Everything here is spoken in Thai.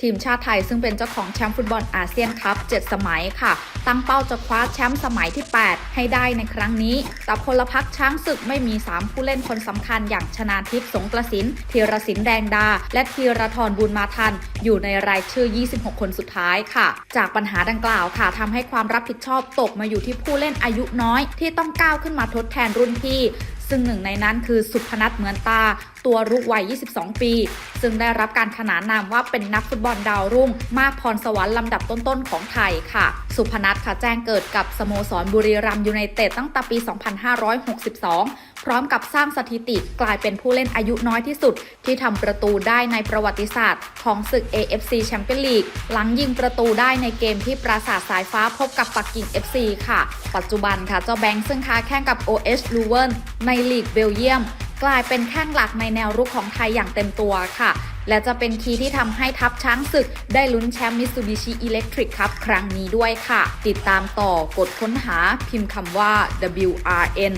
ทีมชาติไทยซึ่งเป็นเจ้าของแชมป์ฟุตบอลอาเซียนคัพ7สมัยค่ะ ตั้งเป้าจะคว้าแชมป์สมัยที่ 8 ให้ได้ในครั้งนี้ แต่พลพักช้างศึกไม่มี 3 ผู้เล่นคนสำคัญอย่างชนาทิพย์สงกระสินธีรศินแดงดา และธีรทรบุญมาทัน อยู่ในรายชื่อ 26 คนสุดท้ายค่ะ จากปัญหาดังกล่าวค่ะทำให้ความรับผิดชอบตกมาอยู่ที่ผู้เล่นอายุน้อย ที่ต้องก้าวขึ้นมาทดแทนรุ่นพี่ ซึ่งหนึ่งในนั้นคือสุพนัทเหมือนตา ตัวรุกวัย 22 ปี ซึ่งได้รับการขนานนามว่าเป็นนักฟุตบอลดาวรุ่ง มากพรสวรรค์ลำดับต้นๆของไทยค่ะ สุพนัทค่ะแจ้งเกิดกับสโมสรบุรีรัมย์ยูไนเต็ดตั้งแต่ปี 2562 พร้อมกับสร้างสถิติกลายเป็นผู้เล่นอายุน้อยที่สุด ที่ทำประตูได้ในประวัติศาสตร์ ของศึก AFC แชมเปี้ยนลีกหลังยิงประตูได้ในเกมที่ปราสาทสายฟ้าพบกับปักกิ่ง FC ค่ะ ปัจจุบันค่ะเจ้าแบงค์ซึ่งค้าแข่งกับ OH l u v e n ในลีกเบลเยียม กลายเป็นแข้งหลักในแนวรุกของไทยอย่างเต็มตัวค่ะ และจะเป็นคีย์ที่ทำให้ทัพช้างศึก ได้ลุ้นแชมป์มิ t ูบิชิอิเล็กทริกครับครั้งนี้ด้วยค่ะ ติดตามต่อกดค้นหาพิมพ์คำว่า WRN